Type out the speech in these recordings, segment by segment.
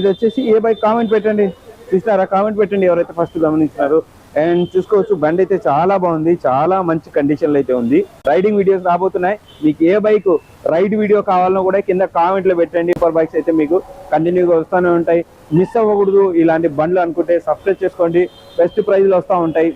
ఇది వచ్చేసి ఏ bike comment పెట్టండి? చూసినారా కామెంట్ పెట్టండి ఎవరైతే ఫస్ట్ గమనించినారు. అండ్ చూసుకోవచ్చు బండి అయితే చాలా బాగుంది. చాలా మంచి కండిషన్లో అయితే ఉంది. రైడింగ్ వీడియోస్ రాబోతున్నాయి. మీకు ఏ బైక్ రైడ్ వీడియో కావాలన్నా కూడా కింద కామెంట్లో పెట్టండి. ఫర్ బైక్స్ అయితే మీకు కంటిన్యూగా వస్తూనే ఉంటాయి. మిస్ అవ్వకూడదు. ఇలాంటి బండ్లు అనుకుంటే సబ్స్క్రైబ్ చేసుకోండి. బెస్ట్ ప్రైజ్లు వస్తూ ఉంటాయి.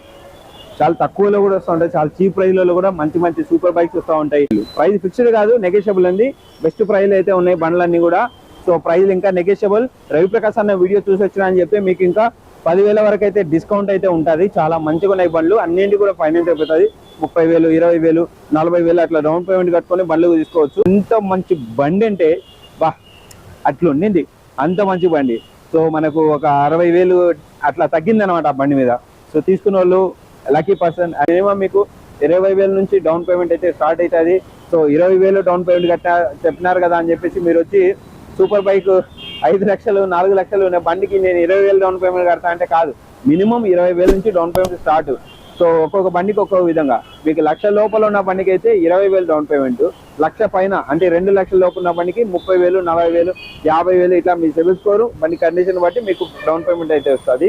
చాలా తక్కువలో కూడా వస్తూ ఉంటాయి. చాలా చీప్ ప్రైజ్లలో కూడా మంచి మంచి సూపర్ బైక్స్ వస్తూ ఉంటాయి. ప్రైస్ ఫిక్స్డ్ కాదు నెగోషియబుల్ అండి. బెస్ట్ ప్రైస్ అయితే ఉన్నాయి. బండ్లన్నీ కూడా. సో ప్రైస్ ఇంకా నెగోషియబుల్. రవిప్రకాశ్ అన్న వీడియో చూసి వచ్చిన అని చెప్పి మీకు ఇంకా పదివేల వరకు అయితే డిస్కౌంట్ అయితే ఉంటుంది. చాలా మంచిగా ఉన్నాయి బండ్లు. అన్నింటి కూడా ఫైనాన్స్ అయిపోతుంది. ముప్పై వేలు ఇరవై వేలు నలభై వేలు అట్లా డౌన్ పేమెంట్ కట్టుకొని బండ్లు తీసుకోవచ్చు. ఇంత మంచి బండి అంటే బా అట్లా ఉండింది. అంత మంచి బండి. సో మనకు ఒక అరవై వేలు అట్లా తగ్గింది అనమాట ఆ బండి మీద. సో తీసుకున్న వాళ్ళు లక్కీ పర్సన్ అదేమో మీకు ఇరవై వేల నుంచి డౌన్ పేమెంట్ అయితే స్టార్ట్ అవుతుంది. సో ఇరవై వేలు డౌన్ పేమెంట్ కట్టా చెప్పినారు కదా అని చెప్పేసి మీరు వచ్చి సూపర్ బైక్ ఐదు లక్షలు నాలుగు లక్షలు ఉన్న బండికి నేను ఇరవై వేలు డౌన్ పేమెంట్ కడతా అంటే కాదు. మినిమం ఇరవై వేల నుంచి డౌన్ పేమెంట్ స్టార్ట్ సో ఒక్కొక్క బండికి ఒక్కొక్క విధంగా. మీకు లక్ష లోపల ఉన్న బండికి అయితే ఇరవై వేలు డౌన్ పేమెంట్ లక్ష పైన అంటే రెండు లక్షల లోపు ఉన్న బండికి ముప్పై వేలు నలభై వేలు యాభై వేలు ఇట్లా మీ సిబిల్ స్కోరు బండి కండిషన్ బట్టి మీకు డౌన్ పేమెంట్ అయితే వస్తుంది.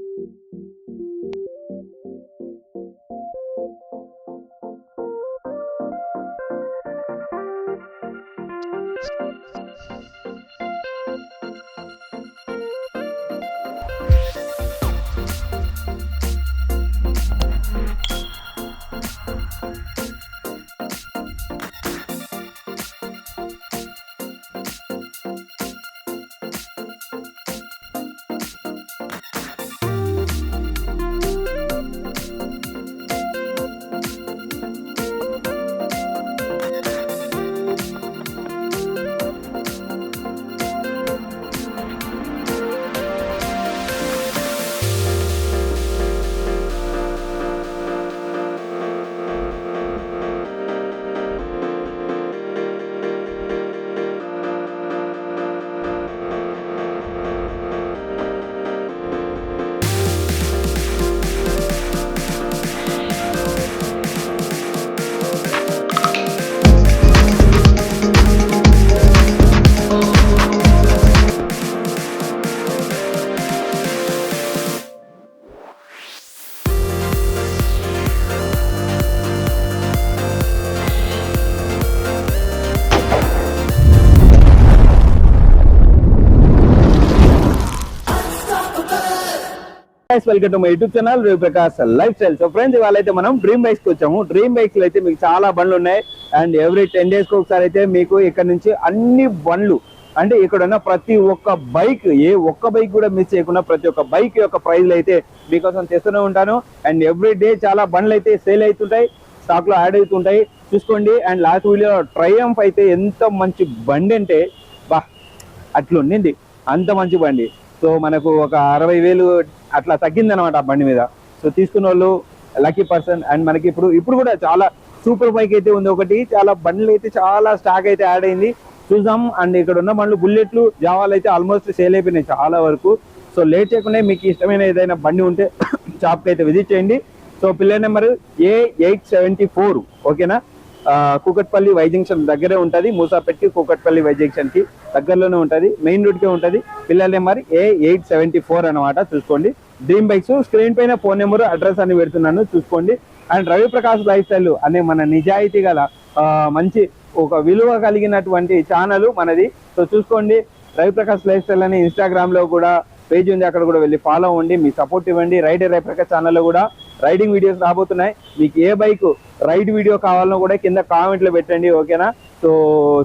welcome to my YouTube channel Prakash lifestyle so friends ఇవాళ అయితే మనం డ్రీమ్ బైక్స్ వచ్చాము. డ్రీమ్ బైక్స్ అయితే మీకు చాలా బండ్లు ఉన్నాయి. అండ్ ఎవ్రీ టెన్ డేస్కి ఒకసారి అయితే మీకు ఇక్కడ నుంచి అన్ని బండ్లు అంటే ఇక్కడ ఉన్న ప్రతి ఒక్క బైక్ ఏ ఒక్క బైక్ కూడా మిస్ చేయకుండా ప్రతి ఒక్క బైక్ యొక్క ప్రైజ్లు అయితే మీకోసం తెస్తూనే ఉంటాను. అండ్ ఎవ్రీ డే చాలా బండ్లు అయితే సేల్ అవుతుంటాయి స్టాక్లో యాడ్ అవుతుంటాయి. చూసుకోండి. అండ్ లాస్ట్ వీడియో ట్రయంఫ్ అయితే ఎంత మంచి బండి అంటే బా అట్లా ఉండింది అంత మంచి బండి. సో మనకు ఒక అరవై వేలు అట్లా తగ్గింది అనమాట ఆ బండి మీద. సో తీసుకున్న వాళ్ళు లక్కీ పర్సన్ అండ్ మనకి ఇప్పుడు ఇప్పుడు కూడా చాలా సూపర్ బైక్ అయితే ఉంది ఒకటి చాలా బండ్లు అయితే చాలా స్టాక్ అయితే యాడ్ అయింది. చూద్దాం. అండ్ ఇక్కడ ఉన్న బండ్లు బుల్లెట్లు జావాలు అయితే ఆల్మోస్ట్ సేల్ అయిపోయినాయి చాలా వరకు. సో లేట్ చేయకుండా మీకు ఇష్టమైన ఏదైనా బండి ఉంటే షాప్కి అయితే విజిట్ చేయండి. So pillar number A eight seventy four ఓకేనా కూకట్పల్లి వై జంక్షన్ దగ్గరే ఉంటుంది. మూసాపెట్టి కూకట్పల్లి వై జంక్షన్కి దగ్గరలోనే ఉంటుంది. మెయిన్ రోడ్ ఉంటుంది ఉంటది. Pillar number A eight seventy four అనమాట చూసుకోండి. డ్రీమ్ బైక్స్ స్క్రీన్ పైన ఫోన్ నెంబర్ అడ్రస్ అని పెడుతున్నాను. చూసుకోండి. And Ravi Prakash lifestyle అనే మన నిజాయితీ గల మంచి ఒక విలువ కలిగినటువంటి ఛానల్ మనది. సో చూసుకోండి. రవి ప్రకాష్ లైఫ్ స్టైల్ అని ఇన్స్టాగ్రామ్లో కూడా పేజ్ ఉంది. అక్కడ కూడా వెళ్ళి ఫాలో అవ్వండి. మీ సపోర్ట్ ఇవ్వండి. రైడర్ రవి ప్రకాష్ ఛానల్లో కూడా రైడింగ్ వీడియోస్ రాబోతున్నాయి. మీకు ఏ బైక్ రైడ్ వీడియో కావాలన్నా కూడా కింద కామెంట్లో పెట్టండి ఓకేనా? సో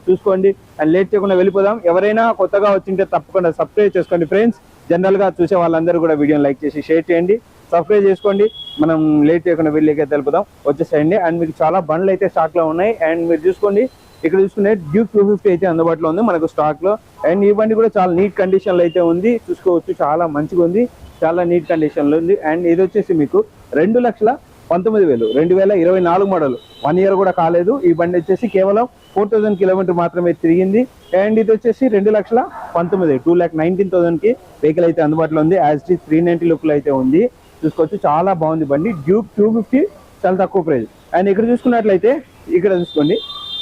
చూసుకోండి. అండ్ లేట్ చేయకుండా వెళ్ళిపోదాం. ఎవరైనా కొత్తగా వచ్చింటే తప్పకుండా సబ్స్క్రైబ్ చేసుకోండి ఫ్రెండ్స్. జనరల్గా చూసే వాళ్ళందరూ కూడా వీడియోని లైక్ చేసి షేర్ చేయండి. సబ్స్క్రైబ్ చేసుకోండి. మనం లేట్ చేయకుండా వెళ్ళేకే తెలుపుదాం వచ్చేసేయండి. అండ్ మీకు చాలా బండ్లు అయితే స్టాక్లో ఉన్నాయి. అండ్ మీరు చూసుకోండి. ఇక్కడ చూసుకునే డ్యూక్ టూ ఫిఫ్టీ అయితే అందుబాటులో ఉంది మనకు స్టాక్లో. అండ్ ఈ బండి కూడా చాలా నీట్ కండిషన్లో అయితే ఉంది. చూసుకోవచ్చు. చాలా మంచిగా ఉంది. చాలా నీట్ కండిషన్లో ఉంది. అండ్ ఇది వచ్చేసి మీకు రెండు లక్షల పంతొమ్మిది వేలు. రెండు వేల ఇరవై నాలుగు మోడల్ వన్ ఇయర్ కూడా కాలేదు. ఈ బండి వచ్చేసి కేవలం ఫోర్ థౌసండ్ కిలోమీటర్ మాత్రమే తిరిగింది. అండ్ ఇది వచ్చేసి రెండు లక్షల పంతొమ్మిది టూ ల్యాక్ నైన్టీన్ థౌసండ్కి వెహికల్ అయితే అందుబాటులో ఉంది. యాజ్ టీ త్రీ నైన్టీ లుక్లు అయితే ఉంది. చూసుకోవచ్చు చాలా బాగుంది బండి. డ్యూక్ టూ ఫిఫ్టీ చాలా తక్కువ ప్రైస్ అండ్ ఇక్కడ చూసుకున్నట్లయితే ఇక్కడ చూసుకోండి.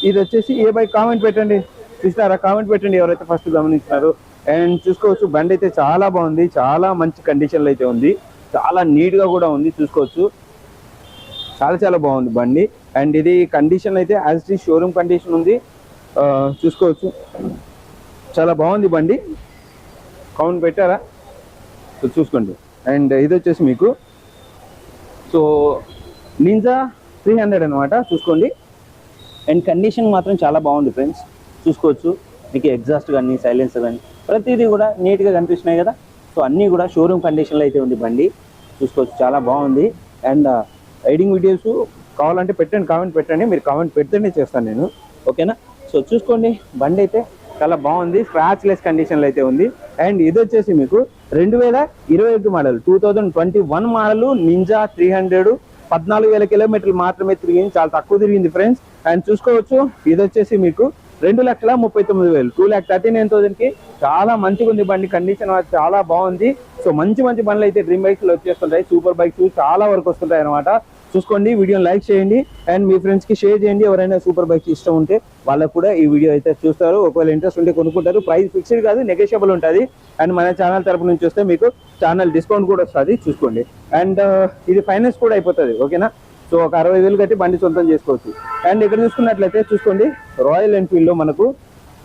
ఇది వచ్చేసి ఏ బైక్ కామెంట్ పెట్టండి? చూసినారా కామెంట్ పెట్టండి. ఎవరైతే ఫస్ట్ గమనించినారు. అండ్ చూసుకోవచ్చు బండి అయితే చాలా బాగుంది. చాలా మంచి కండిషన్లో అయితే ఉంది. చాలా నీట్గా కూడా ఉంది చూసుకోవచ్చు. చాలా చాలా బాగుంది బండి. అండ్ ఇది కండిషన్ అయితే యాజ్ ఇట్ షోరూమ్ కండిషన్ ఉంది. చూసుకోవచ్చు. చాలా బాగుంది బండి. కౌంట్ పెట్టారా? సో చూసుకోండి. అండ్ ఇది వచ్చేసి మీకు. సో నింజా త్రీ హండ్రెడ్ అనమాట చూసుకోండి. అండ్ కండిషన్ మాత్రం చాలా బాగుంది ఫ్రెండ్స్ చూసుకోవచ్చు. మీకు ఎగ్జాస్ట్ కానీ సైలెన్స్ కానీ ప్రతిదీ కూడా నీట్గా కనిపిస్తున్నాయి కదా. సో అన్నీ కూడా షోరూమ్ కండిషన్లో అయితే ఉంది బండి. చూసుకోవచ్చు చాలా బాగుంది. అండ్ uh, రైడింగ్ వీడియోస్ కావాలంటే పెట్టండి కామెంట్ పెట్టండి. మీరు కామెంట్ పెడితేనే చేస్తాను నేను. ఓకేనా సో చూసుకోండి బండి అయితే చాలా బాగుంది. స్క్రాచ్ లెస్ కండిషన్లో అయితే ఉంది. అండ్ ఇది వచ్చేసి మీకు రెండు వేల ఇరవై ఒకటి model two thousand twenty one model Ninja three hundred పద్నాలుగు వేల కిలోమీటర్లు మాత్రమే తిరిగింది. చాలా తక్కువ తిరిగింది ఫ్రెండ్స్ అండ్ చూసుకోవచ్చు ఇది వచ్చేసి మీకు రెండు లక్షల ముప్పై తొమ్మిది వేలు. టూ ల్యాక్ థర్టీ నైన్ థౌసండ్కి చాలా మంచిగా ఉంది బండి కండిషన్ చాలా బాగుంది. సో మంచి మంచి బండ్లు అయితే డ్రీమ్ బైక్స్లో వచ్చేస్తుంటాయి. సూపర్ బైక్స్ చాలా వరకు వస్తుంటాయి అనమాట చూసుకోండి వీడియోని లైక్ చేయండి. అండ్ మీ ఫ్రెండ్స్కి షేర్ చేయండి. ఎవరైనా సూపర్ బైక్స్ ఇష్టం ఉంటే వాళ్ళకు కూడా ఈ వీడియో అయితే చూస్తారు. ఒకవేళ ఇంట్రెస్ట్ ఉంటే కొనుక్కుంటారు. ప్రైస్ ఫిక్స్డ్ కాదు నెగోషియబుల్ ఉంటుంది. అండ్ మన ఛానల్ తరపు నుంచి వస్తే మీకు ఛానల్ డిస్కౌంట్ కూడా వస్తుంది. చూసుకోండి. అండ్ uh, ఇది ఫైనాన్స్ కూడా అయిపోతుంది. ఓకేనా సో ఒక అరవై వేలు కట్టి బండి సొంతం చేసుకోవచ్చు. అండ్ ఇక్కడ చూసుకున్నట్లయితే చూసుకోండి రాయల్ ఎన్ఫీల్డ్లో మనకు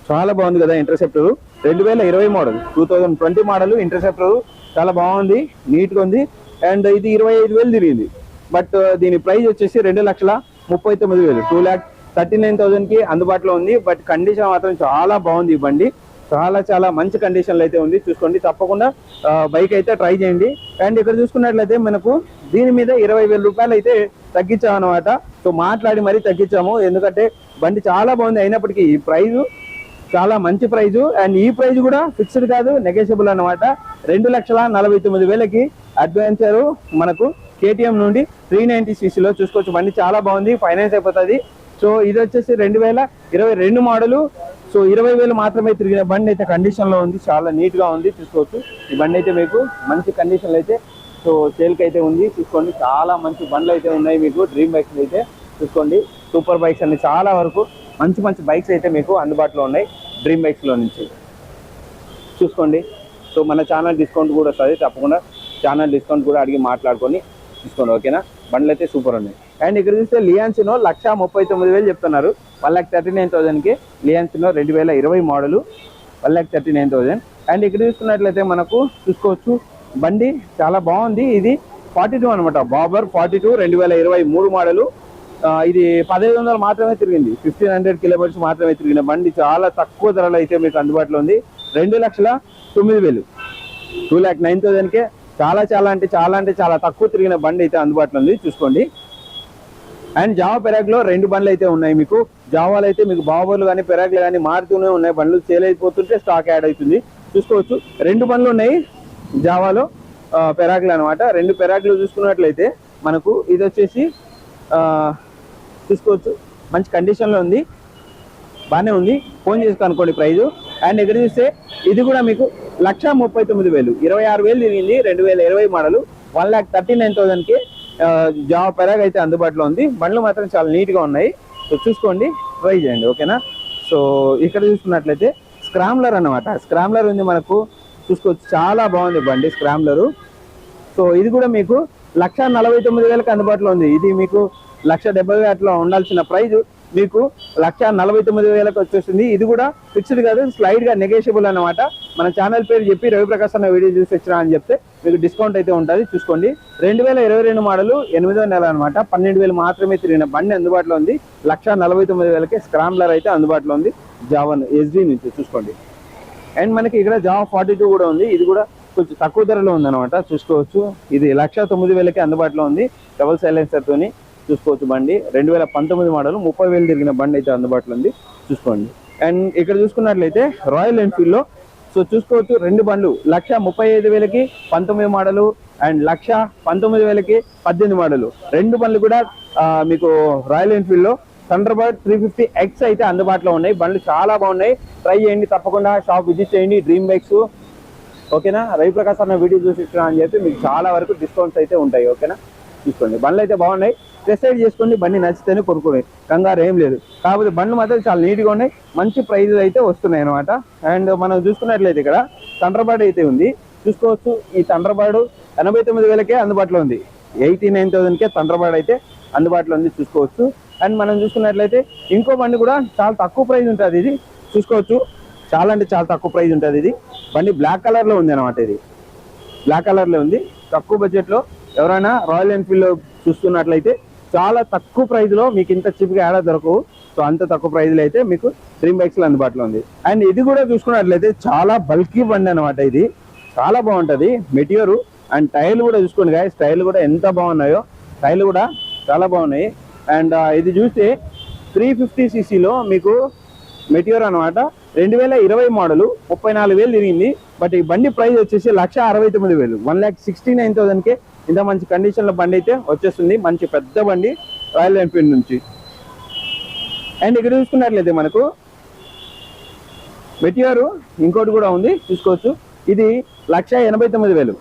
చాలా బాగుంది కదా ఇంటర్సెప్టర్ రెండు వేల ఇరవై model two thousand twenty model Interceptor చాలా బాగుంది నీట్గా ఉంది. అండ్ ఇది ఇరవై ఐదు వేలు తిరిగింది. బట్ uh, దీని ప్రైస్ వచ్చేసి రెండు లక్షల ముప్పై తొమ్మిది వేలు టూ ల్యాక్ థర్టీ నైన్ థౌజండ్కి అందుబాటులో ఉంది. బట్ కండిషన్ మాత్రం చాలా బాగుంది ఈ బండి. చాలా చాలా మంచి కండిషన్లో అయితే ఉంది. చూసుకోండి తప్పకుండా uh, బైక్ అయితే ట్రై చేయండి. అండ్ ఇక్కడ చూసుకున్నట్లయితే మనకు దీని మీద ఇరవై వేల రూపాయలు అయితే తగ్గించాం అనమాట సో మాట్లాడి మరీ తగ్గించాము. ఎందుకంటే బండి చాలా బాగుంది అయినప్పటికీ ఈ ప్రైజు చాలా మంచి ప్రైజ్. అండ్ ఈ ప్రైజ్ కూడా ఫిక్స్డ్ కాదు నెగోషియబుల్ అన్నమాట. రెండు లక్షల నలభై తొమ్మిది వేలకి అడ్వెంచరు మనకు కేటీఎం నుండి త్రీ నైన్టీ సీసీలో చూసుకోవచ్చు. బండి చాలా బాగుంది ఫైనాన్స్ అయిపోతుంది. సో ఇది వచ్చేసి రెండు వేల ఇరవై రెండు మోడలు సో ఇరవై వేలు మాత్రమే తిరిగిన బండి అయితే కండిషన్లో ఉంది. చాలా నీట్గా ఉంది చూసుకోవచ్చు. ఈ బండి అయితే మీకు మంచి కండిషన్లో అయితే సో సేల్కి అయితే ఉంది. చూసుకోండి చాలా మంచి బండ్లు అయితే ఉన్నాయి మీకు. డ్రీమ్ బైక్స్ అయితే చూసుకోండి. సూపర్ బైక్స్ అన్ని చాలా వరకు మంచి మంచి బైక్స్ అయితే మీకు అందుబాటులో ఉన్నాయి డ్రీమ్ బైక్స్లో నుంచి. చూసుకోండి. సో మన ఛానల్ డిస్కౌంట్ కూడా వస్తుంది. తప్పకుండా ఛానల్ డిస్కౌంట్ కూడా అడిగి మాట్లాడుకొని తీసుకోండి ఓకేనా? బండ్లు అయితే సూపర్ ఉన్నాయి. అండ్ ఇక్కడ చూస్తే లియాన్సినో లక్ష ముప్పై తొమ్మిది వేలు చెప్తున్నారు. వన్ ల్యాక్ థర్టీ నైన్ థౌసండ్కి లియాన్సినో రెండు వేల ఇరవై model. One lakh thirty nine thousand and ఇక్కడ చూసుకున్నట్లయితే మనకు చూసుకోవచ్చు బండి చాలా బాగుంది. ఇది ఫార్టీ టూ అనమాట బాబర్ ఫార్టీ టూ రెండు వేల ఇరవై మూడు మోడలు. ఇది పదహైదు వందలు మాత్రమే తిరిగింది. ఫిఫ్టీన్ హండ్రెడ్ కిలోమీటర్స్ మాత్రమే తిరిగిన బండి. చాలా తక్కువ ధరలో అయితే మీకు అందుబాటులో ఉంది. రెండు లక్షల తొమ్మిది వేలు. టూ ల్యాక్ నైన్ థౌసండ్కే చాలా చాలా అంటే చాలా అంటే చాలా తక్కువ తిరిగిన బండి అయితే అందుబాటులో ఉంది. చూసుకోండి. అండ్ జావా పెరాగ్లో రెండు బండ్లు అయితే ఉన్నాయి మీకు. జావాలు అయితే మీకు బాబర్లు కానీ పెరాగ్లు కానీ మారుతూనే ఉన్నాయి. బండ్లు సేల్ అయిపోతుంటే స్టాక్ యాడ్ అవుతుంది. చూసుకోవచ్చు. రెండు బండ్లు ఉన్నాయి. జావాలో పెరాకులు పెరాగ్లు అనమాట రెండు పెరాగ్లు చూసుకున్నట్లయితే మనకు ఇది వచ్చేసి చూసుకోవచ్చు. మంచి కండిషన్లో ఉంది. బాగానే ఉంది. ఫోన్ చేసి కనుక్కోండి ప్రైజ్. అండ్ ఇక్కడ చూస్తే ఇది కూడా మీకు లక్ష ముప్పై తొమ్మిది వేలు. ఇరవై ఆరు వేలు తిరిగింది. రెండు వేల ఇరవై model. One lakh thirty nine థౌసండ్కి జాబ్ పెరాగ్ అయితే అందుబాటులో ఉంది. బండ్లు మాత్రం చాలా నీట్గా ఉన్నాయి. సో చూసుకోండి. ట్రై చేయండి. ఓకేనా? సో ఇక్కడ చూసుకున్నట్లయితే స్క్రామ్లర్ అన్నమాట. స్క్రామ్లర్ ఉంది మనకు చూసుకోవచ్చు. చాలా బాగుంది బండి స్క్రామ్లరు సో ఇది కూడా మీకు లక్ష నలభై తొమ్మిది వేలకు అందుబాటులో ఉంది. ఇది మీకు లక్ష డెబ్బై అట్లా ఉండాల్సిన ప్రైజ్. మీకు లక్ష నలభై తొమ్మిది వేలకు వచ్చేసింది. ఇది కూడా ఫిక్స్డ్ కాదు స్లైడ్గా నెగోషియబుల్ అన్నమాట. మన ఛానల్ పేరు చెప్పి రవిప్రకాశ్ అన్న వీడియో చూసి వచ్చినా అని చెప్తే మీకు డిస్కౌంట్ అయితే ఉంటుంది. చూసుకోండి. రెండు వేల ఇరవై రెండు మోడలు ఎనిమిదో నెల అనమాట పన్నెండు వేలు మాత్రమే తిరిగిన బండి అందుబాటులో ఉంది. లక్ష నలభై తొమ్మిది వేలకి స్క్రామ్లర్ అయితే అందుబాటులో ఉంది. జావన్ ఎస్డి నుంచి చూసుకోండి. అండ్ మనకి ఇక్కడ జావా ఫార్టీ టూ కూడా ఉంది. ఇది కూడా కొంచెం తక్కువ ధరలో ఉంది అనమాట చూసుకోవచ్చు. ఇది లక్ష తొమ్మిది వేలకి అందుబాటులో ఉంది. డబల్ సైలెన్సర్ తోని చూసుకోవచ్చు బండి. రెండు వేల పంతొమ్మిది మోడల్ ముప్పై వేలు తిరిగిన బండి అయితే అందుబాటులో ఉంది. చూసుకోండి. అండ్ ఇక్కడ చూసుకున్నట్లయితే రాయల్ ఎన్ఫీల్డ్లో సో చూసుకోవచ్చు రెండు బండ్లు. లక్ష ముప్పై ఐదు వేలకి పంతొమ్మిది మోడలు అండ్ లక్ష పంతొమ్మిది వేలకి పద్దెనిమిది మోడలు రెండు బండ్లు కూడా మీకు రాయల్ ఎన్ఫీల్డ్లో లో థండర్బర్డ్ త్రీ ఫిఫ్టీ ఎక్స్ అయితే అందుబాటులో ఉన్నాయి. బండ్లు చాలా బాగున్నాయి. ట్రై చేయండి తప్పకుండా షాప్ విజిట్ చేయండి. డ్రీమ్ బైక్స్ ఓకేనా? రవిప్రకాశ్ అన్న వీడియో చూసి ఇచ్చిన అని చెప్పి మీకు చాలా వరకు డిస్కౌంట్స్ అయితే ఉంటాయి. ఓకేనా? చూసుకోండి బండ్లు అయితే బాగున్నాయి. డిసైడ్ చేసుకోండి. బండి నచ్చితేనే కొనుక్కోండి. కంగారు ఏం లేదు. కాకపోతే బండ్లు మాత్రం చాలా నీట్గా ఉన్నాయి. మంచి ప్రైజెస్ అయితే వస్తున్నాయి అనమాట అండ్ మనం చూసుకున్నట్లయితే ఇక్కడ తండ్రబాడు అయితే ఉంది. చూసుకోవచ్చు. ఈ తండ్రబాడు ఎనభై తొమ్మిది వేలకే అందుబాటులో ఉంది. ఎయిటీ నైన్ థౌసండ్కే తండ్రబాడు అయితే అందుబాటులో ఉంది. చూసుకోవచ్చు. అండ్ మనం చూసుకున్నట్లయితే ఇంకో బండి కూడా చాలా తక్కువ ప్రైస్ ఉంటుంది ఇది. చూసుకోవచ్చు. చాలా అంటే చాలా తక్కువ ప్రైస్ ఉంటుంది ఇది. బండి బ్లాక్ కలర్లో ఉంది అనమాట ఇది. బ్లాక్ కలర్లో ఉంది. తక్కువ బడ్జెట్లో ఎవరైనా రాయల్ ఎన్ఫీల్డ్లో చూస్తున్నట్లయితే చాలా తక్కువ ప్రైజ్లో మీకు ఇంత చిప్గా ఏడా దొరకవు. సో అంత తక్కువ ప్రైజ్లో అయితే మీకు డ్రీమ్ బైక్స్లో అందుబాటులో ఉంది. అండ్ ఇది కూడా చూసుకున్నట్లయితే చాలా బల్కీ బండి అనమాట ఇది. చాలా బాగుంటది. మెటీరియల్ అండ్ టైర్లు కూడా చూసుకోండి గాయస్ టైర్లు కూడా ఎంత బాగున్నాయో. టైర్లు కూడా చాలా బాగున్నాయి. అండ్ ఇది చూస్తే త్రీ ఫిఫ్టీ సీసీలో మీకు మెటియర్ అనమాట రెండు వేల ఇరవై మోడల్ ముప్పై నాలుగు వేలు తిరిగింది. బట్ ఈ బండి ప్రైస్ వచ్చేసి లక్ష అరవై తొమ్మిది వేలు. వన్ ల్యాక్ సిక్స్టీ నైన్ థౌసండ్కే ఇంత మంచి కండిషన్లో బండి అయితే వచ్చేస్తుంది. మంచి పెద్ద బండి రాయల్ ఎన్ఫీల్డ్ నుంచి. అండ్ ఇక్కడ చూసుకున్నట్లయితే మనకు మెటియారు ఇంకోటి కూడా ఉంది. చూసుకోవచ్చు. ఇది లక్ష ఎనభై తొమ్మిది వేలు.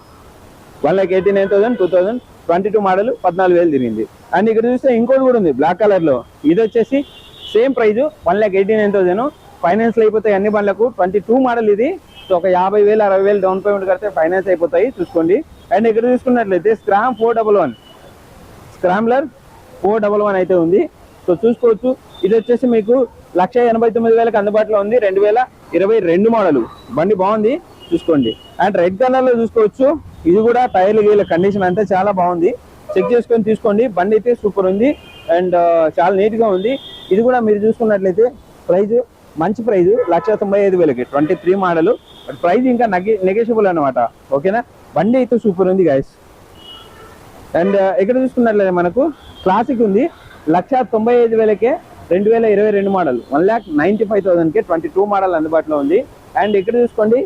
One lakh eighty nine thousand two thousand twenty two model పద్నాలుగు వేలు తిరిగింది. అండ్ ఇక్కడ చూస్తే ఇంకోటి కూడా ఉంది బ్లాక్ కలర్లో. ఇది వచ్చేసి same price one lakh eighty nine thousand ఫైనాన్స్లో అయిపోతాయి అన్ని బండ్లకు. ట్వంటీ టూ మోడల్ ఇది. సో ఒక యాభై వేలు అరవై వేలు డౌన్ పేమెంట్ కడితే ఫైనాన్స్ అయిపోతాయి చూసుకోండి. అండ్ ఇక్కడ చూసుకున్నట్లయితే Scram four double one Scrambler four double one అయితే ఉంది. సో చూసుకోవచ్చు. ఇది వచ్చేసి మీకు లక్ష ఎనభై తొమ్మిది వేలకు అందుబాటులో ఉంది. రెండు వేల ఇరవై రెండు మోడల్ బండి బాగుంది. చూసుకోండి. అండ్ రెడ్ కలర్లో చూసుకోవచ్చు. ఇది కూడా టైర్లు గీల కండిషన్ అంతా చాలా బాగుంది. చెక్ చేసుకొని తీసుకోండి. బండి అయితే సూపర్ ఉంది. అండ్ uh, చాలా నీట్గా ఉంది. ఇది కూడా మీరు చూసుకున్నట్లయితే ప్రైజ్ మంచి ప్రైజ్ లక్ష తొంభై ఐదు వేలకి. Twenty three model. ప్రైజ్ ఇంకా నెగెషియబుల్ అనమాట ఓకేనా? బండి అయితే సూపర్ ఉంది గాయస్ అండ్ uh, ఇక్కడ చూసుకున్నట్లయితే మనకు క్లాసిక్ ఉంది. లక్ష తొంభై ఐదు వేలకే రెండు వేల ఇరవై రెండు model. One lakh ninety five థౌసండ్కి twenty two model అందుబాటులో ఉంది. అండ్ ఇక్కడ చూసుకోండి.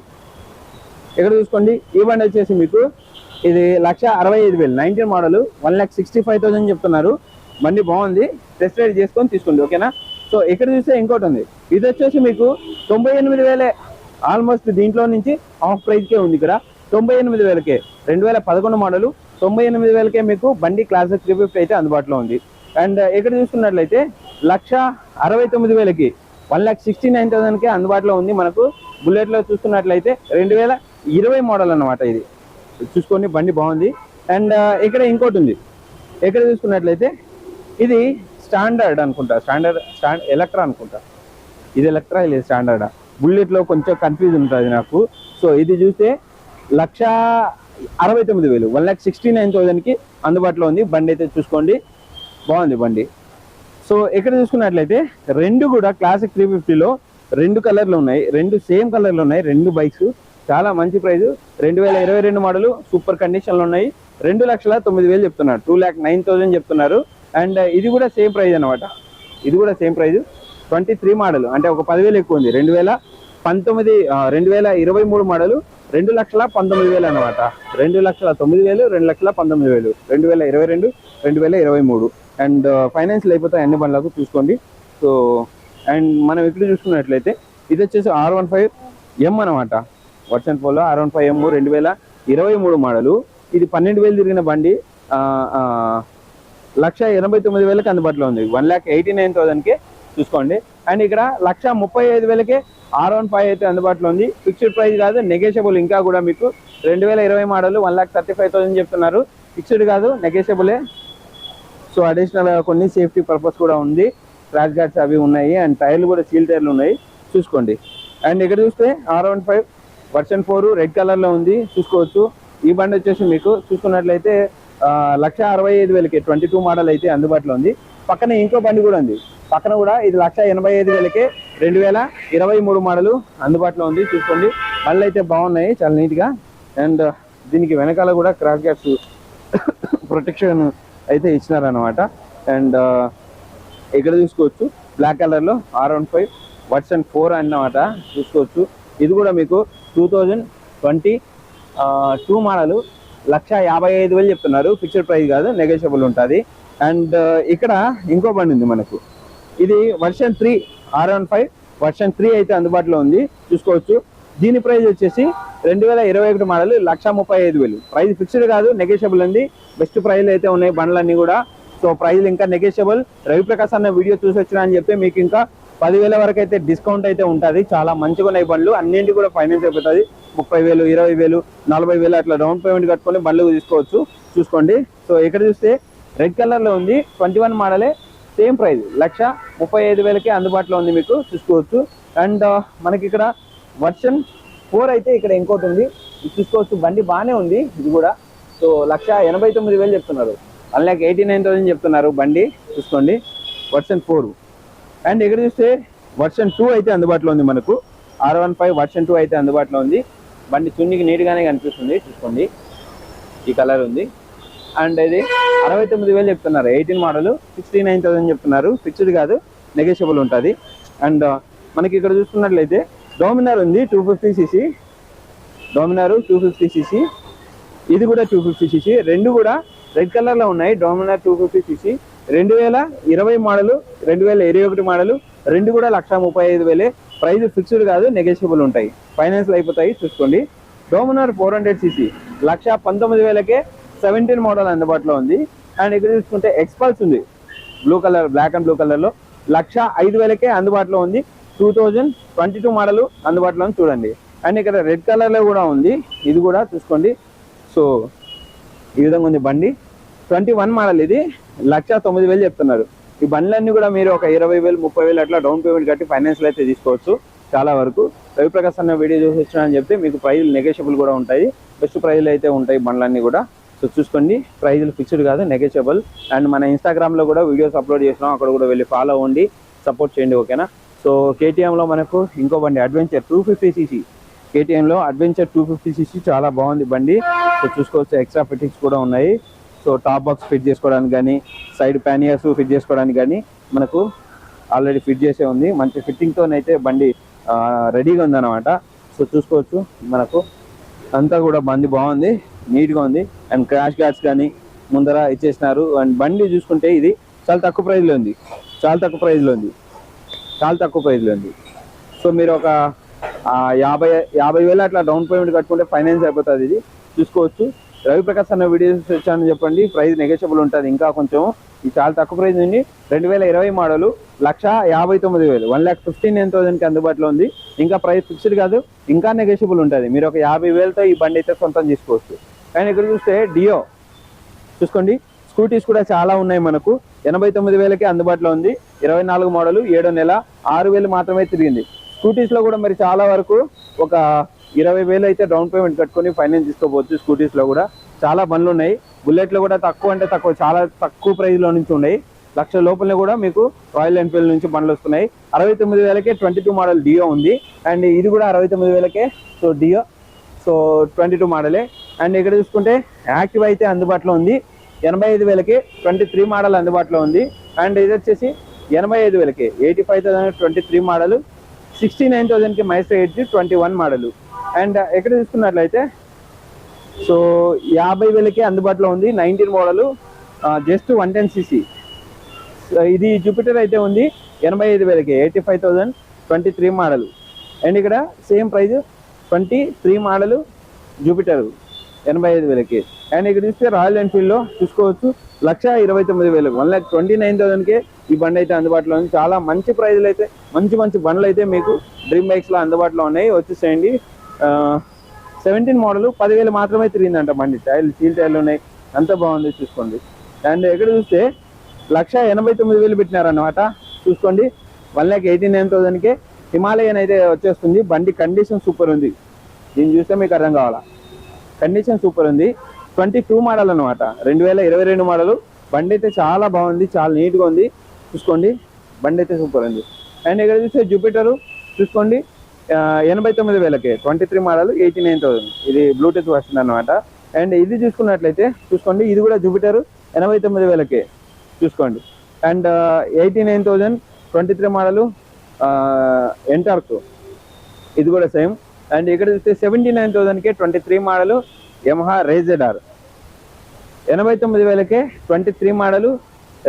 ఇక్కడ చూసుకోండి. ఈ బండి వచ్చేసి మీకు ఇది లక్ష అరవై ఐదు వేలు. Nineteen model one lakh sixty five thousand చెప్తున్నారు. బండి బాగుంది టెస్ట్ రైడ్ చేసుకొని తీసుకోండి ఓకేనా? సో ఇక్కడ చూస్తే ఇంకోటి ఉంది. ఇది వచ్చేసి మీకు తొంభై ఎనిమిది వేలే. ఆల్మోస్ట్ దీంట్లో నుంచి హాఫ్ ప్రైస్కే ఉంది ఇక్కడ. తొంభై ఎనిమిది వేలకే. రెండు వేల పదకొండు మోడలు తొంభై ఎనిమిది వేలకే మీకు బండి క్లాసిక్ త్రీ ఫిఫ్టీ అయితే అందుబాటులో ఉంది. అండ్ ఇక్కడ చూసుకున్నట్లయితే లక్ష అరవై తొమ్మిది వేలకి వన్ ల్యాక్ సిక్స్టీ నైన్ థౌసండ్కే అందుబాటులో ఉంది మనకు. బుల్లెట్లో చూసుకున్నట్లయితే రెండు వేల ఇరవై మోడల్ అన్నమాట ఇది. చూసుకోండి బండి బాగుంది. అండ్ uh, ఇక్కడ ఇంకోటి ఉంది. ఇక్కడ చూసుకున్నట్లయితే ఇది స్టాండర్డ్ అనుకుంటా. స్టాండర్డ్ స్టాండ్ ఎలక్ట్రా అనుకుంటా. ఇది ఎలక్ట్రా లేదు స్టాండర్డ్? బుల్లెట్లో కొంచెం కన్ఫ్యూజ్ ఉంటుంది నాకు. సో ఇది చూస్తే లక్ష అరవై తొమ్మిది వేలు. వన్ ల్యాక్ సిక్స్టీ నైన్ థౌసండ్కి అందుబాటులో ఉంది. బండి అయితే చూసుకోండి. బాగుంది బండి. సో ఇక్కడ చూసుకున్నట్లయితే రెండు కూడా క్లాసిక్ త్రీ ఫిఫ్టీలో రెండు కలర్లు ఉన్నాయి. రెండు సేమ్ కలర్లు ఉన్నాయి. రెండు బైక్స్ చాలా మంచి ప్రైజ్. రెండు వేల ఇరవై రెండు మోడల్ సూపర్ కండిషన్లు ఉన్నాయి. రెండు లక్షల తొమ్మిది వేలు చెప్తున్నారు. టూ ల్యాక్ నైన్ థౌసండ్ చెప్తున్నారు. అండ్ ఇది కూడా సేమ్ ప్రైజ్ అనమాట ఇది కూడా same price. Twenty three model. అంటే ఒక పదివేలు ఎక్కువ ఉంది. రెండు వేల పంతొమ్మిది రెండు వేల ఇరవై మూడు మోడల్ రెండు లక్షల పంతొమ్మిది వేలు అనమాట రెండు లక్షల తొమ్మిది వేలు రెండు లక్షల పంతొమ్మిది వేలు. రెండు వేల ఇరవై రెండు రెండు వేల ఇరవై మూడు. అండ్ ఫైనాన్స్ అయిపోతాయి అన్ని బండ్లకు చూసుకోండి. సో అండ్ మనం ఇక్కడ చూసుకున్నట్లయితే ఇది వచ్చేసి ఆర్ వన్ ఫైవ్ ఎం అనమాట వర్షన్ ఫోర్లో అరౌండ్ ఫైవ్ ఎంఓ రెండు వేల ఇరవై మూడు మోడలు ఇది పన్నెండు వేలు తిరిగిన బండి. లక్ష ఎనభై తొమ్మిది వేలకి అందుబాటులో ఉంది. వన్ ల్యాక్ ఎయిటీ నైన్ థౌసండ్కి చూసుకోండి. అండ్ ఇక్కడ లక్ష ముప్పై ఐదు వేలకే ఆర్ వన్ ఫైవ్ అయితే అందుబాటులో ఉంది. ఫిక్స్డ్ ప్రైస్ కాదు నెగేషియబుల్ ఇంకా కూడా మీకు రెండు వేల ఇరవై model one lakh thirty five thousand చెప్తున్నారు. ఫిక్స్డ్ కాదు నెగేషియబులే సో అడిషనల్ కొన్ని సేఫ్టీ పర్పస్ కూడా ఉంది. క్రాష్ గార్డ్స్ అవి ఉన్నాయి. అండ్ టైర్లు కూడా సీల్ టైర్లు ఉన్నాయి. చూసుకోండి. అండ్ ఇక్కడ చూస్తే R one five version four red కలర్లో ఉంది చూసుకోవచ్చు. ఈ బండి వచ్చేసి మీకు చూసుకున్నట్లయితే లక్ష అరవై ఐదు వేలకి ట్వంటీ టూ మోడల్ అయితే అందుబాటులో ఉంది. పక్కన ఇంకో బండి కూడా ఉంది. పక్కన కూడా ఇది లక్ష ఎనభై ఐదు వేలకే రెండు వేల ఇరవై మూడు మోడలు అందుబాటులో ఉంది. చూసుకోండి. బండ్లు అయితే బాగున్నాయి చాలా నీట్గా. అండ్ దీనికి వెనకాల కూడా క్రాస్ గ్యాప్స్ ప్రొటెక్షన్ అయితే ఇచ్చినారనమాట అండ్ ఇక్కడ చూసుకోవచ్చు. బ్లాక్ కలర్లో R one five version four అన్నమాట. చూసుకోవచ్చు. ఇది కూడా మీకు two thousand twenty two model లక్ష యాభై ఐదు వేలు చెప్తున్నారు. ఫిక్స్డ్ ప్రైస్ కాదు నెగోషియబుల్ ఉంటుంది. అండ్ ఇక్కడ ఇంకో బండి ఉంది మనకు. ఇది version three R one five version three అయితే అందుబాటులో ఉంది. చూసుకోవచ్చు. దీని ప్రైస్ వచ్చేసి రెండు వేల ఇరవై ఒకటి మోడల్ లక్ష ముప్పై ఐదు వేలు. ప్రైస్ ఫిక్స్డ్ కాదు నెగోషియబుల్ ఉంది. బెస్ట్ ప్రైజ్లు అయితే ఉన్నాయి బండ్లన్నీ కూడా. సో ప్రైజ్లు ఇంకా నెగోషియబుల్ రవిప్రకాశ్ అన్న వీడియో చూసి వచ్చినా అని చెప్పి మీకు ఇంకా పదివేల వరకు అయితే డిస్కౌంట్ అయితే ఉంటుంది. చాలా మంచిగా ఉన్నాయి బండ్లు. అన్నింటి కూడా ఫైనాన్స్ అయిపోతుంది. ముప్పై వేలు ఇరవై వేలు నలభై వేలు అట్లా డౌన్ పేమెంట్ కట్టుకొని బండ్లు తీసుకోవచ్చు. చూసుకోండి. సో ఇక్కడ చూస్తే రెడ్ కలర్లో ఉంది. Twenty one మోడలే. Same price. లక్ష ముప్పై ఐదు వేలకే అందుబాటులో ఉంది మీకు. చూసుకోవచ్చు. అండ్ మనకి ఇక్కడ వర్షన్ ఫోర్ అయితే ఇక్కడ ఇంకోటి ఉంది. చూసుకోవచ్చు. బండి బాగానే ఉంది. ఇది కూడా. సో లక్ష ఎనభై తొమ్మిది వేలు చెప్తున్నారు. One lakh eighty nine thousand చెప్తున్నారు బండి. చూసుకోండి. Version four. అండ్ ఇక్కడ చూస్తే వర్షన్ టూ అయితే అందుబాటులో ఉంది మనకు. R one five version two అయితే అందుబాటులో ఉంది. బండి చున్నీకి నీట్గానే కనిపిస్తుంది చూసుకోండి. ఈ కలర్ ఉంది. అండ్ ఇది అరవై తొమ్మిది వేలు చెప్తున్నారు. Eighteen model sixty nine thousand చెప్తున్నారు. ఫిక్స్డ్ కాదు నెగోషియబుల్ ఉంటుంది. అండ్ uh, మనకి ఇక్కడ చూసుకున్నట్లయితే డోమినార్ ఉంది two fifty CC Dominar two fifty CC ఇది కూడా టూ ఫిఫ్టీ సీసీ రెండు కూడా రెడ్ కలర్లో ఉన్నాయి. డోమినార్ టూ ఫిఫ్టీ సీసీ రెండు వేల ఇరవై మోడలు రెండు వేల ఇరవై ఒకటి మోడలు రెండు కూడా లక్ష ముప్పై ఐదు వేలే. ప్రైజ్ ఫిక్స్డ్ కాదు నెగోషియబుల్ ఉంటాయి. ఫైనాన్స్ అయిపోతాయి చూసుకోండి. డోమినార్ ఫోర్ హండ్రెడ్ సీసీ లక్ష పంతొమ్మిది వేలకే సెవెంటీన్ మోడల్ అందుబాటులో ఉంది. అండ్ ఇక్కడ చూసుకుంటే ఎక్స్పల్స్ ఉంది. Blue colour black and blue కలర్లో లక్ష ఐదు వేలకే అందుబాటులో ఉంది. Two thousand twenty two model అందుబాటులో ఉంది చూడండి. అండ్ ఇక్కడ రెడ్ కలర్లో కూడా ఉంది. ఇది కూడా చూసుకోండి. సో ఈ విధంగా ఉంది బండి. ట్వంటీ వన్ మోడల్ ఇది. లక్ష తొమ్మిది వేలు చెప్తున్నారు. ఈ బండ్లన్నీ కూడా మీరు ఒక ఇరవై వేలు ముప్పై వేలు అట్లా డౌన్ పేమెంట్ కట్టి ఫైనాన్షియల్ అయితే తీసుకోవచ్చు చాలా వరకు. రవిప్రకాశ్ అన్న వీడియో చూసి వచ్చినా అని చెప్తే మీకు ప్రైజ్ నెగోషియబుల్ కూడా ఉంటాయి. బెస్ట్ ప్రైజ్లు అయితే ఉంటాయి బండ్లన్నీ కూడా. సో చూసుకోండి ప్రైజులు ఫిక్స్డ్ కాదు నెగోషియబుల్ అండ్ మన ఇన్స్టాగ్రామ్లో కూడా వీడియోస్ అప్లోడ్ చేసినాం అక్కడ కూడా వెళ్ళి ఫాలో అవ్వండి సపోర్ట్ చేయండి ఓకేనా సో కేటీఎంలో మనకు ఇంకో బండి అడ్వెంచర్ టూ ఫిఫ్టీ సీసీ కేటీఎంలో అడ్వెంచర్ టూ ఫిఫ్టీ సీసీ చాలా బాగుంది బండి. సో చూసుకోవచ్చు ఎక్స్ట్రా ఫిట్టింగ్స్ కూడా ఉన్నాయి. సో టాప్ బాక్స్ ఫిట్ చేసుకోవడానికి కానీ సైడ్ ప్యానియర్స్ ఫిట్ చేసుకోవడానికి కానీ మనకు ఆల్రెడీ ఫిట్ చేసే ఉంది. మంచి ఫిట్టింగ్తోనైతే బండి రెడీగా ఉందన్నమాట. సో చూసుకోవచ్చు. మనకు అంతా కూడా బండి బాగుంది నీట్గా ఉంది. అండ్ క్రాష్ గార్డ్స్ కానీ ముందర ఇచ్చేసినారు. అండ్ బండి చూసుకుంటే ఇది చాలా తక్కువ ప్రైజ్లో ఉంది. చాలా తక్కువ ప్రైజ్లో ఉంది. చాలా తక్కువ ప్రైజ్లో ఉంది. సో మీరు ఒక యాభై యాభై వేలు అట్లా డౌన్ పేమెంట్ కట్టుకుంటే ఫైనాన్స్ అయిపోతుంది ఇది. చూసుకోవచ్చు. రవిప్రకాశ్ అన్న వీడియోస్ వచ్చాను చెప్పండి. ప్రైస్ నెగోషియబుల్ ఉంటుంది. ఇంకా కొంచెం ఇది చాలా తక్కువ ప్రైస్ ఉంది. రెండు వేల ఇరవై మోడలు లక్ష యాభై తొమ్మిది వేలు. వన్ ల్యాక్ ఫిఫ్టీన్ నైన్ థౌసండ్కి అందుబాటులో ఉంది. ఇంకా ప్రైస్ ఫిక్స్డ్ కాదు. ఇంకా నెగోషియబుల్ ఉంటుంది. మీరు ఒక యాభై వేలతో ఈ బండి అయితే సొంతం తీసుకోవచ్చు కానీ ఇక్కడ చూస్తే డియో. చూసుకోండి. స్కూటీస్ కూడా చాలా ఉన్నాయి మనకు. ఎనభై తొమ్మిది వేలకే అందుబాటులో ఉంది. ఇరవై నాలుగు మోడల్ ఏడో నెల ఆరు వేలు మాత్రమే తిరిగింది. స్కూటీస్లో కూడా మరి చాలా వరకు ఒక ఇరవై వేలు అయితే డౌన్ పేమెంట్ కట్టుకొని ఫైనాన్స్ తీసుకోవచ్చు స్కూటీస్లో కూడా. చాలా బండ్లు ఉన్నాయి. బుల్లెట్లో కూడా తక్కువ అంటే తక్కువ చాలా తక్కువ ప్రైస్లో నుంచి ఉన్నాయి. లక్ష లోపలనే కూడా మీకు రాయల్ ఎన్ఫీల్డ్ నుంచి బండ్లు వస్తున్నాయి. అరవై తొమ్మిది వేలకే ట్వంటీ టూ మోడల్ డియో ఉంది. అండ్ ఇది కూడా అరవై తొమ్మిది వేలకే so Dio so twenty two మోడలే and ఇక్కడ చూసుకుంటే యాక్టివ్ అయితే అందుబాటులో ఉంది. ఎనభై ఐదు వేలకి ట్వంటీ త్రీ మోడల్ అందుబాటులో ఉంది. అండ్ ఇది వచ్చేసి ఎనభై ఐదు వేలకి eighty five thousand twenty three model sixty nine థౌసండ్కి Mysore eight twenty one model and ఎక్కడ చూసుకున్నట్లయితే సో యాభై వేలకే అందుబాటులో ఉంది nineteen model just one ten CC. ఇది జూపిటర్ అయితే ఉంది ఎనభై ఐదు వేలకి eighty five thousand twenty three model. And ఇక్కడ same price twenty three model Jupiter ఎనభై ఐదు వేలకి. అండ్ ఇక్కడ చూస్తే రాయల్ ఎన్ఫీల్డ్లో చూసుకోవచ్చు లక్ష ఇరవై తొమ్మిది వేలు వన్ ల్యాక్ ట్వంటీ నైన్ థౌసండ్కే ఈ బండి అయితే అందుబాటులో ఉంది. చాలా మంచి ప్రైజ్లు అయితే మంచి మంచి బండ్లు అయితే మీకు డ్రీమ్ బైక్స్లో అందుబాటులో ఉన్నాయి. వచ్చేసేయండి. సెవెంటీన్ మోడల్ పదివేలు మాత్రమే తిరిగిందంట బండి. టైర్లు సీల్ టైర్లు ఉన్నాయి. అంత బాగుంది చూసుకోండి. అండ్ ఎక్కడ చూస్తే లక్ష ఎనభై తొమ్మిది వేలు పెట్టినారన్నమాట. చూసుకోండి. వన్ ల్యాక్ ఎయిటీ నైన్ థౌసండ్కే హిమాలయన్ అయితే వచ్చేస్తుంది. బండి కండిషన్ సూపర్ ఉంది. దీన్ని చూస్తే మీకు అర్థం కావాలా? కండిషన్ సూపర్ ఉంది. ట్వంటీ టూ మోడల్ అనమాట రెండు వేల ఇరవై రెండు మోడల్ బండి అయితే చాలా బాగుంది. చాలా నీట్గా ఉంది. చూసుకోండి. బండి అయితే సూపర్ ఉంది. అండ్ ఇక్కడ చూస్తే జూపిటరు చూసుకోండి. ఎనభై తొమ్మిది వేలకే. Twenty three model eighty nine thousand. ఇది బ్లూటూత్ వస్తుంది అనమాట అండ్ ఇది చూసుకున్నట్లయితే చూసుకోండి ఇది కూడా జూపిటర్ ఎనభై తొమ్మిది వేలకే. చూసుకోండి. And eighty nine thousand twenty three model Ntorq ఇది కూడా సేమ్ అండ్ ఇక్కడ చూస్తే seventy nine థౌసండ్కే twenty three model Yamaha RayZR ఎనభై తొమ్మిది వేలకే twenty three model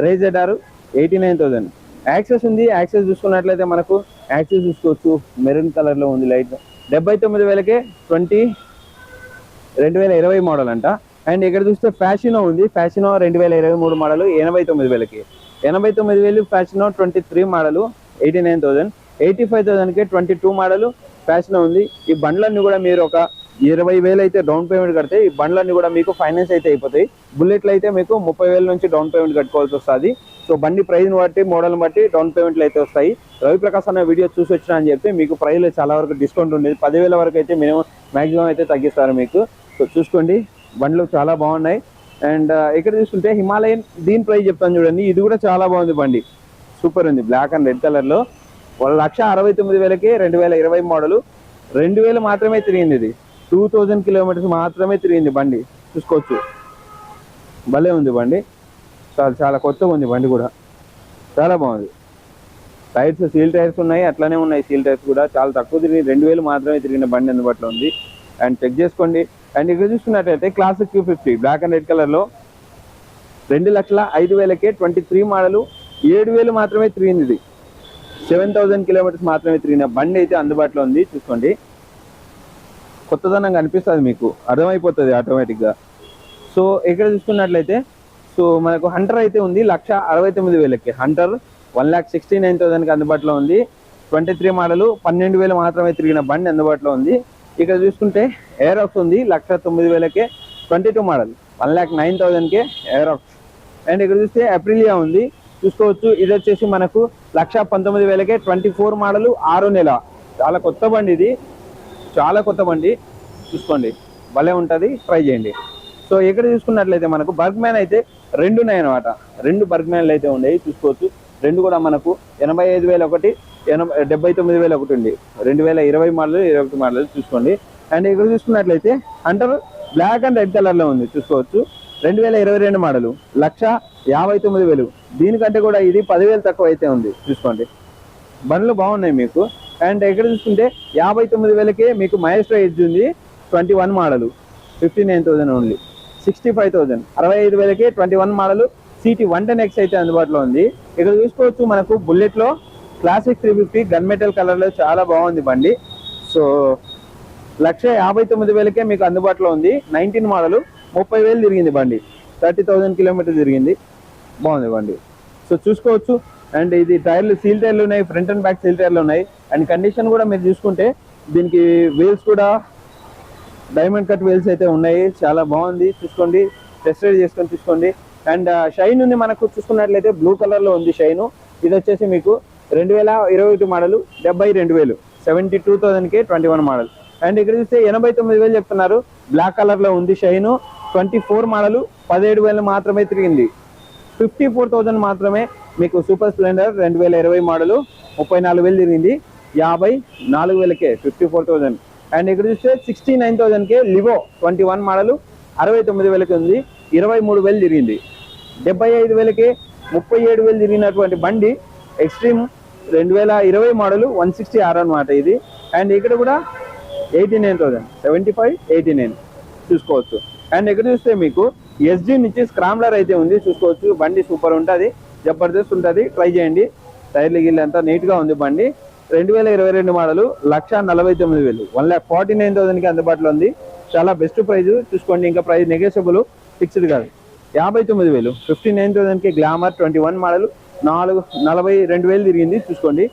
RayZR eighty nine thousand. Access ఉంది. యాక్సెస్ చూసుకున్నట్లయితే మనకు యాక్సెస్ చూసుకోవచ్చు. మెరూన్ కలర్లో ఉంది లైట్. డెబ్బై తొమ్మిది వేలకే ట్వంటీ రెండు వేల ఇరవై మోడల్ అంట. అండ్ ఇక్కడ చూస్తే ఫ్యాషినో ఉంది. ఫ్యాషినో రెండు వేల ఇరవై మూడు మోడల్ ఎనభై తొమ్మిది వేలకి. ఎనభై తొమ్మిది వేలు Fascino twenty three model eighty nine thousand. Eighty five థౌసండ్కి twenty two model Fascino ఉంది. ఈ బండ్లన్నీ కూడా మీరు ఒక ఇరవై వేలు అయితే డౌన్ పేమెంట్ కడితే ఈ బండ్లన్నీ కూడా మీకు ఫైనాన్స్ అయితే అయిపోతాయి. బుల్లెట్లు అయితే మీకు ముప్పై వేల నుంచి డౌన్ పేమెంట్ కట్టుకోవాల్సి వస్తుంది. సో బండి ప్రైజ్ని బట్టి మోడల్ని బట్టి డౌన్ పేమెంట్లు అయితే వస్తాయి. రవి ప్రకాశ్ అనే వీడియో చూసి వచ్చినా అని చెప్పి మీకు ప్రైజ్లో చాలా వరకు డిస్కౌంట్ ఉండేది. పదివేల వరకు అయితే మినిమం మ్యాక్సిమం అయితే తగ్గిస్తారు మీకు. సో చూసుకోండి బండ్లు చాలా బాగున్నాయి. అండ్ ఇక్కడ చూసుకుంటే హిమాలయన్ దీని ప్రైస్ చెప్తాను చూడండి. ఇది కూడా చాలా బాగుంది బండి. సూపర్ ఉంది బ్లాక్ అండ్ రెడ్ కలర్లో. వాళ్ళ లక్ష అరవై తొమ్మిది వేలకి రెండు వేల ఇరవై మోడలు. రెండు వేలు మాత్రమే తిరిగింది ఇది. టూ థౌజండ్ కిలోమీటర్స్ మాత్రమే తిరిగింది బండి. చూసుకోవచ్చు. భలే ఉంది బండి. చాలా చాలా కొత్తగా ఉంది బండి కూడా. చాలా బాగుంది. టైర్స్ సీల్ టైర్స్ ఉన్నాయి అట్లానే ఉన్నాయి సీల్ టైర్స్ కూడా. చాలా తక్కువ తిరిగి రెండు వేలు మాత్రమే తిరిగిన బండి అందుబాటులో ఉంది. అండ్ చెక్ చేసుకోండి. అండ్ ఇక్కడ చూసుకున్నట్లయితే Classic Q fifty black and red కలర్లో రెండు లక్షల ఐదు వేలకే ట్వంటీ త్రీ మోడలు ఏడు వేలు మాత్రమే తిరిగింది. ఇది సెవెన్ థౌసండ్ కిలోమీటర్స్ మాత్రమే తిరిగిన బండి అయితే అందుబాటులో ఉంది. చూసుకోండి. కొత్తదనం కనిపిస్తుంది మీకు. అర్థమైపోతుంది ఆటోమేటిక్గా సో ఇక్కడ చూసుకున్నట్లయితే సో మనకు హంటర్ అయితే ఉంది లక్ష అరవై తొమ్మిది వేలకి. Hunter one lakh sixty nine థౌసండ్కి అందుబాటులో ఉంది. ట్వంటీ త్రీ మోడల్ పన్నెండు వేలు మాత్రమే తిరిగిన బండి అందుబాటులో ఉంది. ఇక్కడ చూసుకుంటే ఎయిరాక్స్ ఉంది లక్ష తొమ్మిది వేలకే. Twenty two model one lakh nine థౌసండ్కే Aerox and ఇక్కడ చూస్తే అప్రిలియా ఉంది. చూసుకోవచ్చు ఇది వచ్చేసి మనకు లక్ష పంతొమ్మిది వేలకే. ట్వంటీ ఫోర్ మోడల్ ఆరో నెల. చాలా కొత్త బండి ఇది. చాలా కొత్త బండి. చూసుకోండి భలే ఉంటుంది. ట్రై చేయండి. సో ఇక్కడ చూసుకున్నట్లయితే మనకు బర్గ్మ్యాన్ అయితే రెండు ఉన్నాయి అనమాట రెండు బర్గ్మ్యాన్లు అయితే ఉన్నాయి చూసుకోవచ్చు. రెండు కూడా మనకు ఎనభై ఐదు వేల ఒకటి ఎనభై డెబ్బై తొమ్మిది వేల ఒకటి ఉంది. రెండు వేల ఇరవై మోడల్ ఇరవై ఒకటి మోడల్ చూసుకోండి. అండ్ ఇక్కడ చూసుకున్నట్లయితే అంటర్ బ్లాక్ అండ్ రెడ్ కలర్లో ఉంది చూసుకోవచ్చు. రెండు వేల ఇరవై రెండు మోడలు లక్ష యాభై తొమ్మిది వేలు. దీనికంటే కూడా ఇది పదివేలు తక్కువ అయితే ఉంది చూసుకోండి. బండ్లు బాగున్నాయి మీకు. అండ్ ఇక్కడ చూసుకుంటే యాభై తొమ్మిది వేలకే మీకు మహేస్ట్రా ఎడ్జ్ ఉంది twenty one model fifty nine thousand only. Sixty five thousand అరవై ఐదు వేలకి twenty one model CT one ten X అయితే అందుబాటులో ఉంది. ఇక్కడ చూసుకోవచ్చు మనకు బుల్లెట్లో Classic three fifty gun metal కలర్లో చాలా బాగుంది బండి. సో లక్ష యాభై తొమ్మిది వేలకే మీకు అందుబాటులో ఉంది. నైన్టీన్ మోడల్ ముప్పై వేలు తిరిగింది బండి. థర్టీ థౌసండ్ కిలోమీటర్ తిరిగింది. బాగుంది బండి. సో చూసుకోవచ్చు. అండ్ ఇది టైర్లు సీల్ టైర్లు ఉన్నాయి. ఫ్రంట్ అండ్ బ్యాక్ సీల్ టైర్లు ఉన్నాయి. అండ్ కండిషన్ కూడా మీరు చూసుకుంటే దీనికి వీల్స్ కూడా డైమండ్ కట్ వీల్స్ అయితే ఉన్నాయి. చాలా బాగుంది. చూసుకోండి. టెస్ట్ రైడ్ చేసుకొని చూసుకోండి. అండ్ షైన్ ఉంది మనకు. చూసుకున్నట్లయితే బ్లూ కలర్లో ఉంది షైన్. ఇది వచ్చేసి మీకు రెండు వేల ఇరవై ఒకటి మోడల్ డెబ్బై రెండు వేలు. సెవెంటీ టూ థౌసండ్ కే ట్వంటీ వన్ మోడల్. అండ్ ఇక్కడ చూస్తే ఎనభై తొమ్మిది వేలు చెప్తున్నారు. బ్లాక్ కలర్లో ఉంది షైన్. ట్వంటీ ఫోర్ మోడల్ పదిహేడు వేలు మాత్రమే తిరిగింది. ఫిఫ్టీ ఫోర్ థౌసండ్ మాత్రమే మీకు సూపర్ స్ప్లెండర్ రెండు వేల ఇరవై మోడల్ ముప్పై నాలుగు వేలు తిరిగింది. యాభై నాలుగు వేలకే ఫిఫ్టీ ఫోర్ థౌసండ్ అండ్ ఇక్కడ చూస్తే సిక్స్టీ నైన్ థౌజండ్కే లివో ట్వంటీ వన్ మోడల్ అరవై తొమ్మిది వేలకి ఉంది ఇరవై మూడు వేలు తిరిగింది. డెబ్బై ఐదు వేలకి ముప్పై ఏడు వేలు తిరిగినటువంటి బండి ఎక్స్ట్రీమ్ రెండు వేల ఇరవై మోడల్ వన్ సిక్స్టీ ఆర్ అనమాట ఇది. అండ్ ఇక్కడ కూడా eighty nine thousand seventy five eighty nine చూసుకోవచ్చు. అండ్ ఇక్కడ చూస్తే మీకు ఎస్జీ నుంచి స్క్రామ్లర్ అయితే ఉంది చూసుకోవచ్చు. బండి సూపర్ ఉంటుంది జబర్దస్త్ ఉంటుంది ట్రై చేయండి. టైర్లు గిల్లు అంతా నీట్గా ఉంది బండి. రెండు వేల ఇరవై రెండు మోడలు లక్ష నలభై తొమ్మిది వేలు. వన్ ల్యాక్ ఫార్టీ నైన్ థౌసండ్కి అందుబాటులో ఉంది. చాలా బెస్ట్ ప్రైజ్ చూసుకోండి. ఇంకా ప్రైజ్ నెగోషియబుల్ ఫిక్స్డ్ కాదు. యాభై తొమ్మిది వేలు. ఫిఫ్టీ నైన్ థౌసండ్కి గ్లామర్ ట్వంటీ వన్ మోడల్. నాలుగు నలభై రెండు వేలు తిరిగింది చూసుకోండి.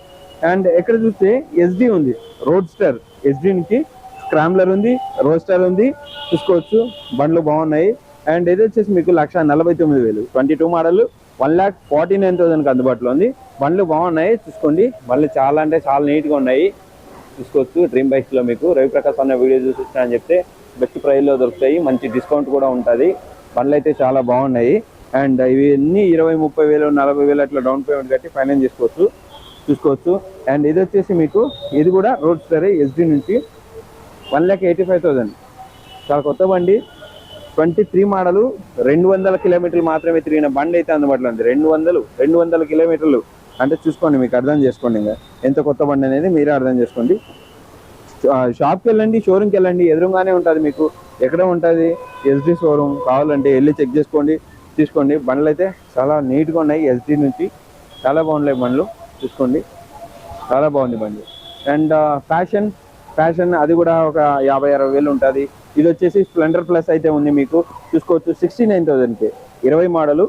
అండ్ ఎక్కడ చూస్తే ఎస్డి ఉంది. రోడ్ స్టార్ ఎస్డి నుంచి స్క్రామ్లర్ ఉంది రోస్టర్ ఉంది. చూసుకోవచ్చు. బండ్లు బాగున్నాయి. అండ్ ఇది వచ్చేసి మీకు లక్ష నలభై తొమ్మిది వేలు. Twenty two model. One lakh forty nine థౌసండ్కి అందుబాటులో ఉంది. బండ్లు బాగున్నాయి చూసుకోండి. బండ్లు చాలా అంటే చాలా నీట్గా ఉన్నాయి. చూసుకోవచ్చు డ్రీమ్ బైక్స్లో మీకు. రవిప్రకాశ్ అన్న వీడియో చూసి వచ్చినా అని చెప్తే బెస్ట్ ప్రైస్లో దొరుకుతాయి. మంచి డిస్కౌంట్ కూడా ఉంటుంది. బండ్లు అయితే చాలా బాగున్నాయి. అండ్ ఇవన్నీ ఇరవై ముప్పై వేలు నలభై వేలు అట్లా డౌన్ పేమెంట్ కట్టి ఫైనాన్స్ చేసుకోవచ్చు. చూసుకోవచ్చు. అండ్ ఇది వచ్చేసి మీకు ఇది కూడా రోడ్ సరే ఎస్డి నుంచి one lakh eighty five thousand చాలా కొత్త బండి. ట్వంటీ త్రీ మోడలు రెండు వందల కిలోమీటర్లు మాత్రమే తిరిగిన బండి అయితే అందుబాటులో ఉంది. రెండు వందలు రెండు వందల కిలోమీటర్లు. అంటే చూసుకోండి మీకు అర్థం చేసుకోండి ఇంకా. ఎంత కొత్త బండి అనేది మీరే అర్థం చేసుకోండి. షాప్కి వెళ్ళండి షోరూమ్కి వెళ్ళండి ఎదురుగానే ఉంటుంది మీకు. ఎక్కడ ఉంటుంది? ఎస్డి షోరూమ్ కావాలంటే వెళ్ళి చెక్ చేసుకోండి తీసుకోండి. బండ్లు అయితే చాలా నీట్గా ఉన్నాయి ఎస్డి నుంచి చాలా బాగున్నాయి బండ్లు చూసుకోండి. చాలా బాగుంది బండి. అండ్ ఫ్యాషన్ ఫ్యాషన్ అది కూడా ఒక యాభై అరవై వేలు ఉంటుంది. ఇది వచ్చేసి స్ప్లెండర్ ప్లస్ అయితే ఉంది మీకు. చూసుకోవచ్చు సిక్స్టీ నైన్ థౌసండ్కి ఇరవై మోడలు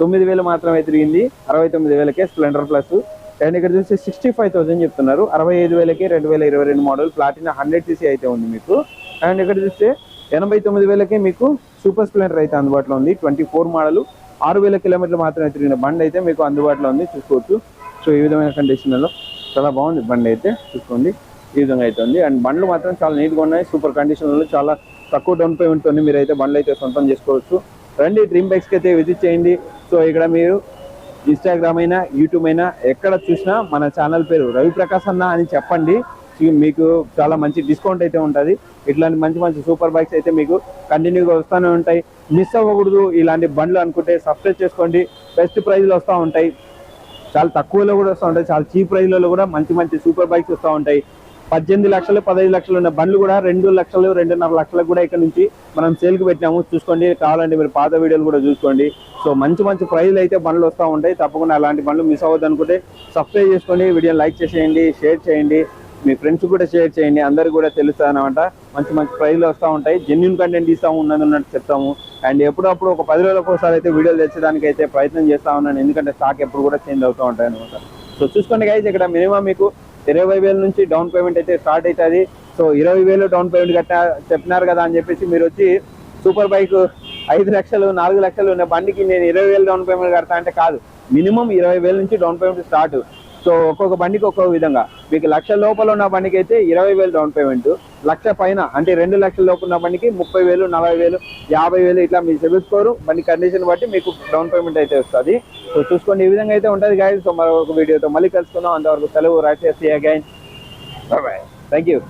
తొమ్మిది వేలు మాత్రమే తిరిగింది. అరవై తొమ్మిది వేలకే స్ప్లెండర్ ప్లస్ అండ్ ఇక్కడ చూస్తే సిక్స్టీ ఫైవ్ థౌసండ్ చెప్తున్నారు. అరవై ఐదు వేలకి రెండు వేల ఇరవై రెండు మోడల్ ప్లాటినా హండ్రెడ్ సీసీ అయితే ఉంది మీకు. అండ్ ఇక్కడ చూస్తే ఎనభై తొమ్మిది వేలకే మీకు సూపర్ స్ప్లెండర్ అయితే అందుబాటులో ఉంది. ట్వంటీ ఫోర్ మోడల్ ఆరు వేల కిలోమీటర్లు మాత్రమే తిరిగిన బండి అయితే మీకు అందుబాటులో ఉంది. చూసుకోవచ్చు. సో ఈ విధమైన కండిషన్లలో చాలా బాగుంది బండి అయితే. చూసుకోండి. ఈ విధంగా అయితే ఉంది. అండ్ బండ్లు మాత్రం చాలా నీట్గా ఉన్నాయి. సూపర్ కండిషన్లో చాలా తక్కువ డౌన్ పేమెంట్తో మీరు అయితే బండ్లు అయితే సొంతం చేసుకోవచ్చు. రండి డ్రీమ్ బైక్స్కి అయితే విజిట్ చేయండి. సో ఇక్కడ మీరు ఇన్స్టాగ్రామ్ అయినా యూట్యూబ్ అయినా ఎక్కడ చూసినా మన ఛానల్ పేరు రవి ప్రకాశ్ అన్న అని చెప్పండి. మీకు చాలా మంచి డిస్కౌంట్ అయితే ఉంటుంది. ఇట్లాంటి మంచి మంచి సూపర్ బైక్స్ అయితే మీకు కంటిన్యూగా వస్తూనే ఉంటాయి. మిస్ అవ్వకూడదు. ఇలాంటి బండ్లు అనుకుంటే సబ్స్క్రైబ్ చేసుకోండి. బెస్ట్ ప్రైజ్లు వస్తూ ఉంటాయి. చాలా తక్కువలో కూడా వస్తూ ఉంటాయి. చాలా చీప్ ప్రైజ్లలో కూడా మంచి మంచి సూపర్ బైక్స్ వస్తూ ఉంటాయి. పద్దెనిమిది లక్షలు పదహైదు లక్షలు ఉన్న బండ్లు కూడా రెండు లక్షలు రెండున్నర లక్షలకు కూడా ఇక్కడ నుంచి మనం సేల్కి పెట్టినాము. చూసుకోండి కావాలంటే మీరు పాత వీడియోలు కూడా చూసుకోండి. సో మంచి మంచి ప్రైజ్లు అయితే బండ్లు వస్తూ ఉంటాయి. తప్పకుండా అలాంటి బండ్లు మిస్ అవ్వద్దు అనుకుంటే సబ్స్క్రైబ్ చేసుకోండి వీడియోని లైక్ చేసేయండి షేర్ చేయండి. మీ ఫ్రెండ్స్ కూడా షేర్ చేయండి అందరికి కూడా తెలుస్తానమాట మంచి మంచి ప్రైజ్లు వస్తూ ఉంటాయి. జెన్యున్ కంటెంట్ ఇస్తాము ఉన్నది ఉన్నట్టు చెప్తాము. అండ్ ఎప్పుడప్పుడు ఒక పది రోజులకు ఒకసారి అయితే వీడియోలు తెచ్చడానికి అయితే ప్రయత్నం చేస్తా ఉన్నాను. ఎందుకంటే స్టాక్ ఎప్పుడు కూడా చేంజ్ అవుతూ ఉంటాయి అనమాట సో చూసుకోండి గైజ్ ఇక్కడ మినిమం మీకు ఇరవై వేల నుంచి డౌన్ పేమెంట్ అయితే స్టార్ట్ అవుతుంది. సో ఇరవై వేలు డౌన్ పేమెంట్ కట్ట చెప్పినారు కదా అని చెప్పేసి మీరు వచ్చి సూపర్ బైక్ ఐదు లక్షలు నాలుగు లక్షలు ఉన్న బండికి నేను ఇరవై వేలు డౌన్ పేమెంట్ కడతా అంటే కాదు. మినిమం ఇరవై వేల నుంచి డౌన్ పేమెంట్ స్టార్ట్ సో ఒక్కొక్క బండికి ఒక్కొక్క విధంగా. మీకు లక్ష లోపల ఉన్న బండికి అయితే ఇరవై వేలు డౌన్ పేమెంట్. లక్ష పైన అంటే రెండు లక్షల లోపు ఉన్న బండికి ముప్పై వేలు నలభై వేలు యాభై వేలు ఇట్లా మీరు చెల్లించుకోరు. బండి కండిషన్ బట్టి మీకు డౌన్ పేమెంట్ అయితే వస్తుంది. సో చూసుకోండి ఈ విధంగా అయితే ఉంటుంది గాయస్ సో మరొక వీడియోతో మళ్ళీ కలుసుకుందాం. అంతవరకు సెలవు రాసేసి చేసి అగైన్ బాయ్ థ్యాంక్ యూ